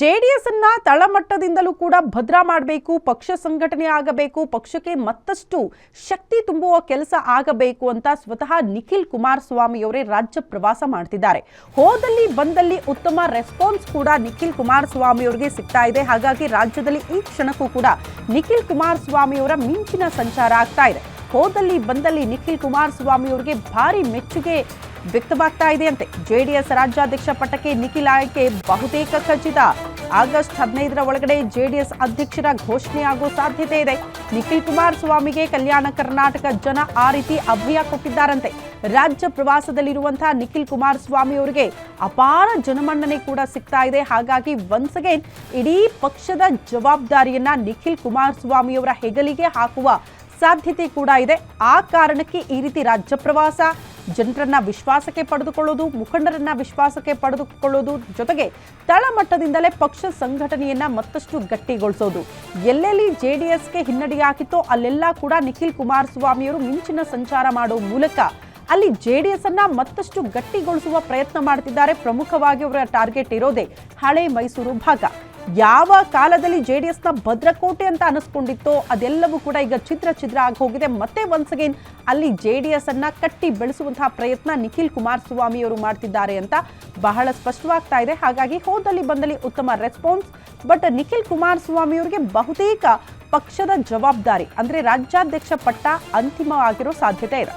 JDS ಅನ್ನ ತಳಮಟ್ಟದಿಂದಲೂ ಕೂಡ ಭದ್ರ ಮಾಡಬೇಕು, ಪಕ್ಷ ಸಂಘಟನೆ ಆಗಬೇಕು, ಪಕ್ಷಕ್ಕೆ ಮತ್ತಷ್ಟು ಶಕ್ತಿ ತುಂಬುವ ಕೆಲಸ ಆಗಬೇಕು ಅಂತ ಸ್ವತಃ ನಿಖಿಲ್ ಕುಮಾರಸ್ವಾಮಿ ಅವರೇ ರಾಜ್ಯ ಪ್ರವಾಸ ಮಾಡ್ತಿದ್ದಾರೆ. ಹೋದಲ್ಲಿ ಬಂದಲ್ಲಿ ಉತ್ತಮ ರೆಸ್ಪಾನ್ಸ್ ಕೂಡ ನಿಖಿಲ್ ಕುಮಾರಸ್ವಾಮಿ ಅವರಿಗೆ ಸಿಗ್ತಾ ಇದೆ. ಹಾಗಾಗಿ ರಾಜ್ಯದಲ್ಲಿ ಈ ಕ್ಷಣಕ್ಕೂ ಕೂಡ ನಿಖಿಲ್ ಕುಮಾರಸ್ವಾಮಿ ಅವರ ಮಿಂಚಿನ ಸಂಚಾರ ಆಗ್ತಾ ಇದೆ. ಹೋದಲ್ಲಿ ಬಂದಲ್ಲಿ ನಿಖಿಲ್ ಕುಮಾರಸ್ವಾಮಿ ಅವರಿಗೆ ಭಾರಿ ಮೆಚ್ಚುಗೆ ವ್ಯಕ್ತವಾಗ್ತಾ ಇದೆ ಅಂತೆ ಜೆಡಿಎಸ್ ರಾಜ್ಯಾಧ್ಯಕ್ಷ ಪಟ್ಟಕ್ಕೆ ನಿಖಿಲ್ ಆಯ್ಕೆ ಬಹುತೇಕ ಖಚಿತ. ಆಗಸ್ಟ್ ಹದಿನೈದರ ಒಳಗಡೆ ಜೆಡಿಎಸ್ ಅಧ್ಯಕ್ಷರ ಘೋಷಣೆ ಆಗೋ ಸಾಧ್ಯತೆ ಇದೆ. ನಿಖಿಲ್ ಕುಮಾರಸ್ವಾಮಿಗೆ ಕಲ್ಯಾಣ ಕರ್ನಾಟಕ ಜನ ಆ ರೀತಿ ಅಭಯ ಕೊಟ್ಟಿದ್ದಾರಂತೆ. ರಾಜ್ಯ ಪ್ರವಾಸದಲ್ಲಿರುವಂತಹ ನಿಖಿಲ್ ಕುಮಾರಸ್ವಾಮಿ ಅವರಿಗೆ ಅಪಾರ ಜನಮನ್ನಣೆ ಕೂಡ ಸಿಗ್ತಾ ಇದೆ. ಹಾಗಾಗಿ ಒನ್ಸ್ ಅಗೇನ್ ಇಡೀ ಪಕ್ಷದ ಜವಾಬ್ದಾರಿಯನ್ನ ನಿಖಿಲ್ ಕುಮಾರಸ್ವಾಮಿಯವರ ಹೆಗಲಿಗೆ ಹಾಕುವ ಸಾಧ್ಯತೆ ಕೂಡ ಇದೆ. ಆ ಕಾರಣಕ್ಕೆ ಈ ರೀತಿ ರಾಜ್ಯ ಪ್ರವಾಸ ಜನರನ್ನ ವಿಶ್ವಾಸಕ್ಕೆ ಪಡೆದುಕೊಳ್ಳೋದು, ಮುಖಂಡರನ್ನ ವಿಶ್ವಾಸಕ್ಕೆ ಪಡೆದುಕೊಳ್ಳೋದು ಜೊತೆಗೆ ತಳಮಟ್ಟದಿಂದಲೇ ಪಕ್ಷ ಸಂಘಟನೆಯನ್ನ ಮತ್ತಷ್ಟು ಗಟ್ಟಿಗೊಳಿಸೋದು. ಎಲ್ಲೆಲ್ಲಿ ಜೆಡಿಎಸ್ಗೆ ಹಿನ್ನಡೆಯಾಗಿತ್ತೋ ಅಲ್ಲೆಲ್ಲ ಕೂಡ ನಿಖಿಲ್ ಕುಮಾರಸ್ವಾಮಿಯವರು ಮಿಂಚಿನ ಸಂಚಾರ ಮಾಡೋ ಮೂಲಕ ಅಲ್ಲಿ ಜೆ ಡಿ ಎಸ್ ಅನ್ನ ಮತ್ತಷ್ಟು ಗಟ್ಟಿಗೊಳಿಸುವ ಪ್ರಯತ್ನ ಮಾಡ್ತಿದ್ದಾರೆ. ಪ್ರಮುಖವಾಗಿ ಅವರ ಟಾರ್ಗೆಟ್ ಇರೋದೇ ಹಳೆ ಮೈಸೂರು ಭಾಗ. ಯಾವ ಕಾಲದಲ್ಲಿ ಜೆ ಡಿ ಎಸ್ನ ಭದ್ರಕೋಟೆ ಅಂತ ಅನಿಸ್ಕೊಂಡಿತ್ತೋ ಅದೆಲ್ಲವೂ ಕೂಡ ಈಗ ಚಿತ್ರ ಚಿತ್ರ ಆಗಿ ಹೋಗಿದೆ. ಮತ್ತೆ ಒನ್ಸ್ ಅಗೇನ್ ಅಲ್ಲಿ ಜೆ ಡಿ ಎಸ್ ಅನ್ನ ಕಟ್ಟಿ ಬೆಳೆಸುವಂತಹ ಪ್ರಯತ್ನ ನಿಖಿಲ್ ಕುಮಾರಸ್ವಾಮಿ ಅವರು ಮಾಡ್ತಿದ್ದಾರೆ ಅಂತ ಬಹಳ ಸ್ಪಷ್ಟವಾಗ್ತಾ ಇದೆ. ಹಾಗಾಗಿ ಹೋದಲ್ಲಿ ಬಂದಲ್ಲಿ ಉತ್ತಮ ರೆಸ್ಪಾನ್ಸ್ ಬಟ್ ನಿಖಿಲ್ ಕುಮಾರಸ್ವಾಮಿ ಅವರಿಗೆ ಬಹುತೇಕ ಪಕ್ಷದ ಜವಾಬ್ದಾರಿ, ಅಂದ್ರೆ ರಾಜ್ಯಾಧ್ಯಕ್ಷ ಪಟ್ಟ ಅಂತಿಮವಾಗಿರೋ ಸಾಧ್ಯತೆ ಇದೆ.